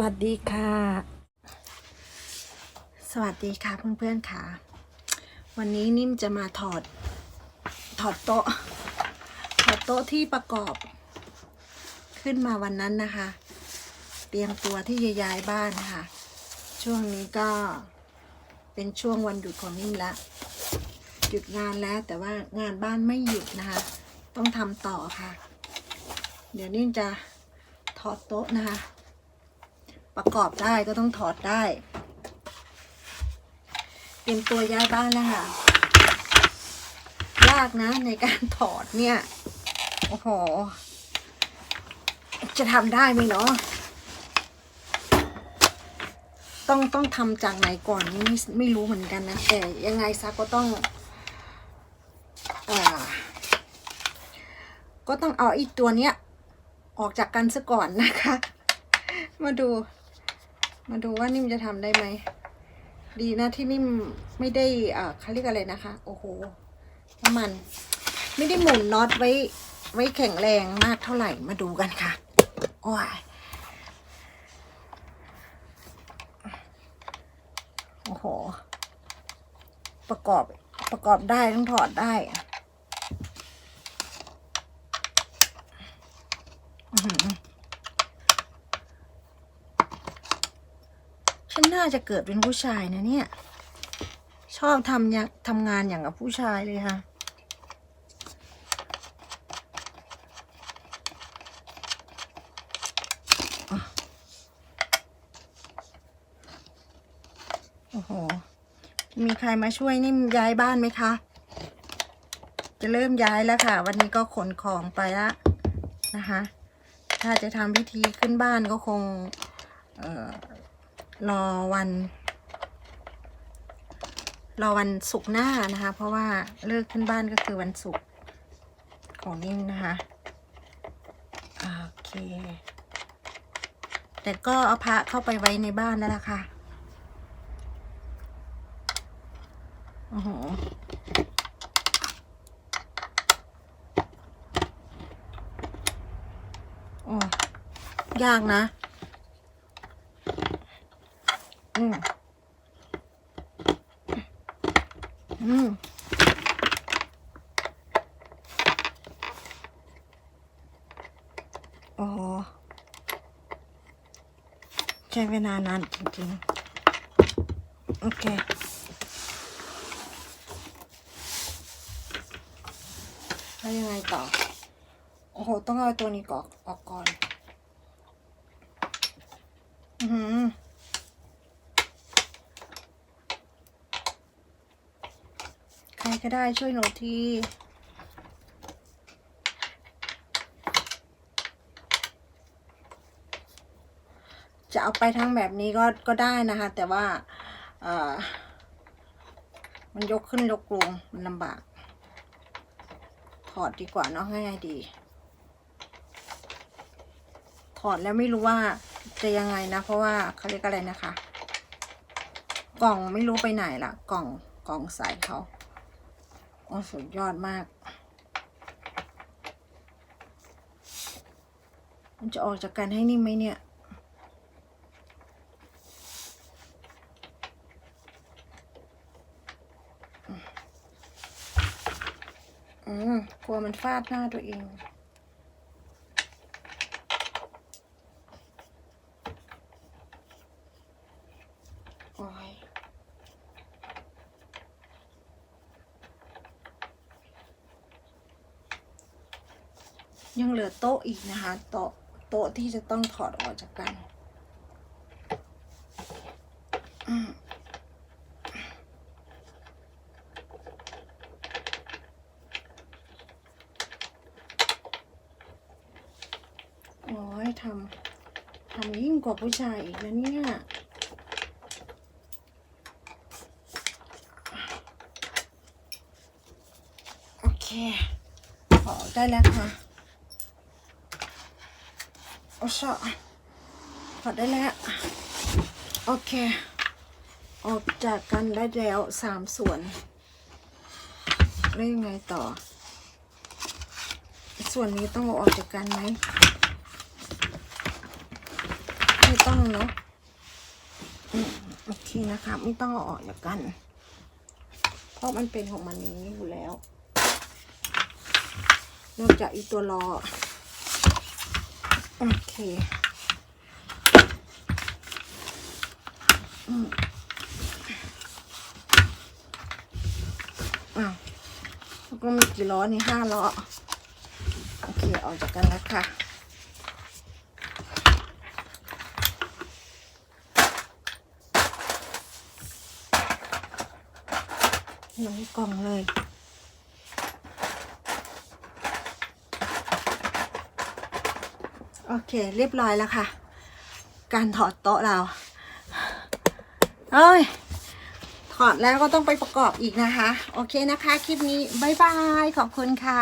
วัสดีค่ะ สวัสดีค่ะเพื่อนๆค่ะ วันนี้นิ่มจะมาถอด ถอดโต๊ะ ถอดโต๊ะที่ประกอบ ขึ้นมาวันนั้นนะคะ เตรียมตัวที่จะย้ายบ้านนะคะช่วงนี้ก็เป็นช่วงวันหยุดของนิ่มละ หยุดงานแล้วแต่ว่างานบ้านไม่หยุดนะคะ ต้องทำต่อค่ะ เดี๋ยวนิ่มจะถอดโต๊ะนะคะ ประกอบได้ก็ต้องถอดได้เตรียมตัวย้ายบ้านแล้วค่ะ ยากนะในการถอดเนี่ย โอ้โห จะทำได้ไหมเนาะต้องต้องทำจากไหนก่อนนี่ไม่ไม่รู้เหมือนกันนะ แต่ยังไงซะก็ต้องอ่อก็ต้องเอาอีกตัวเนี้ย ออกจากกันซะก่อนนะคะ มาดู มาดูว่านิ่มจะทำได้ไหม ดีนะที่นิ่มไม่ได้อ่าเขาเรียกอะไรนะคะ โอ้โหน้ำมัน ไม่ได้หมุนน็อตไว้ไว้แข็งแรงมากเท่าไหร่มาดูกันค่ะโอ้ยโอ้โห ประกอบประกอบได้ต้องถอดได้อะอื้อหือ ฉันน่าจะเกิดเป็นผู้ชายนะเนี่ย ชอบทำย่างทำงานอย่างกับผู้ชายเลยค่ะ โอ้โห มีใครมาช่วยนิ่มย้ายบ้านไหมคะ จะเริ่มย้ายแล้วค่ะ วันนี้ก็ขนของไปละนะคะ ถ้าจะทำพิธีขึ้นบ้านก็คง เอ่อ รอวัน รอวันศุกร์หน้านะคะ เพราะว่าเลิกขึ้นบ้านก็คือวันศุกร์ของนิ่มนะคะโอเค แต่ก็เอาพระเข้าไปไว้ในบ้านแล้วล่ะค่ะโอ้โหโอ้ยากนะ อืมอืมโอ้โหใช้เวลานานจริงๆ โอเคแล้วยังไงต่อ โอ้โห ต้องเอาตัวนี้ก่อนออกก่อน อือหือ ใคร ก็ได้ช่วยหนูทีจะเอาไปทั้งแบบนี้ก็ก็ได้นะคะ แต่ว่าเออมันยกขึ้นยกลงมันลำบาก ถอดดีกว่าเนาะง่ายดี ถอดแล้วไม่รู้ว่าจะยังไงนะ เพราะว่าเขาเรียกอะไรนะคะ กล่องไม่รู้ไปไหนละกล่องกล่องใส่เขา โอ้สุดยอดมาก มันจะออกจากกันให้นิ่มไหมเนี่ยอืมกลัวมันฟาดหน้าตัวเองโอ้ย ยังเหลือโต๊ะอีกนะคะ โต๊ะโต๊ะที่จะต้องถอดออกจากกันอืมโอ้ยทำทำยิ่งกว่าผู้ชายอีกนะเนี่ยโอเคออได้แล้วค่ะ อชอถอดได้แล้ว โอเค ออกจากกันได้แล้วสามส่วนแล้วยังไงต่อ ส่วนนี้ต้องออกจากกันไหมไม่ต้องเนาะโอเคนะคะ ไม่ต้องอออกจากกัน เพราะมันเป็นของมันอย่างนี้อยู่แล้ว นอกจากอีตัวรอ โอเคอ้าวแล้วก็มีกี่ล้อนี่ห้าล้อ โอเค ออกจากกันแล้วค่ะลงกล่องเลย โอเค เรียบร้อยแล้วค่ะ การถอดโต๊ะเราเอ้ยถอดแล้วก็ต้องไปประกอบอีกนะคะ โอเคนะคะ คลิปนี้ บ๊ายบาย ขอบคุณค่ะ